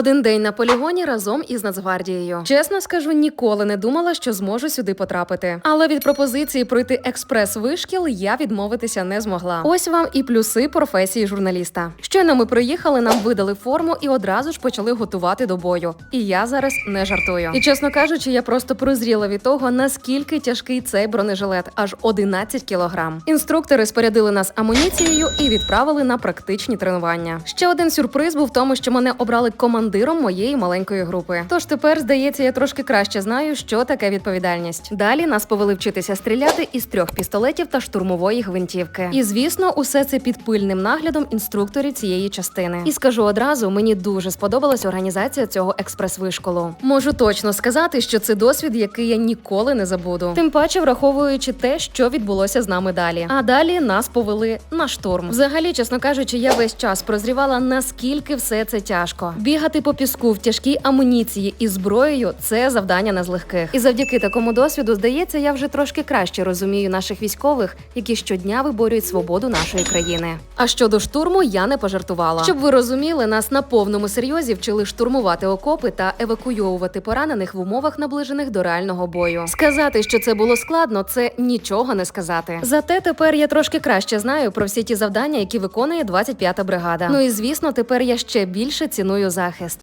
Один день на полігоні разом із Нацгвардією. Чесно скажу, ніколи не думала, що зможу сюди потрапити. Але від пропозиції пройти експрес-вишкіл я відмовитися не змогла. Ось вам і плюси професії журналіста. Щойно ми приїхали, нам видали форму і одразу ж почали готувати до бою. І я зараз не жартую. І чесно кажучи, я просто прозріла від того, наскільки тяжкий цей бронежилет, аж 11 кілограм. Інструктори спорядили нас амуніцією і відправили на практичні тренування. Ще один сюрприз був в тому, що мене обрали командиром моєї маленької групи. Тож тепер, здається, я трошки краще знаю, що таке відповідальність. Далі нас повели вчитися стріляти із трьох пістолетів та штурмової гвинтівки. І звісно, усе це під пильним наглядом інструкторів цієї частини. І скажу одразу, мені дуже сподобалась організація цього експрес-вишколу. Можу точно сказати, що це досвід, який я ніколи не забуду. Тим паче, враховуючи те, що відбулося з нами далі. А далі нас повели на штурм. Взагалі, чесно кажучи, я весь час прозрівала, наскільки все це тяжко. Бігати по піску в тяжкій амуніції і зброєю це завдання не з легких. І завдяки такому досвіду, здається, я вже трошки краще розумію наших військових, які щодня виборюють свободу нашої країни. А щодо штурму, я не пожартувала. Щоб ви розуміли, нас на повному серйозі вчили штурмувати окопи та евакуйовувати поранених в умовах наближених до реального бою. Сказати, що це було складно, це нічого не сказати. Зате тепер я трошки краще знаю про всі ті завдання, які виконує 25-та бригада. Ну і звісно, тепер я ще більше ціную захист.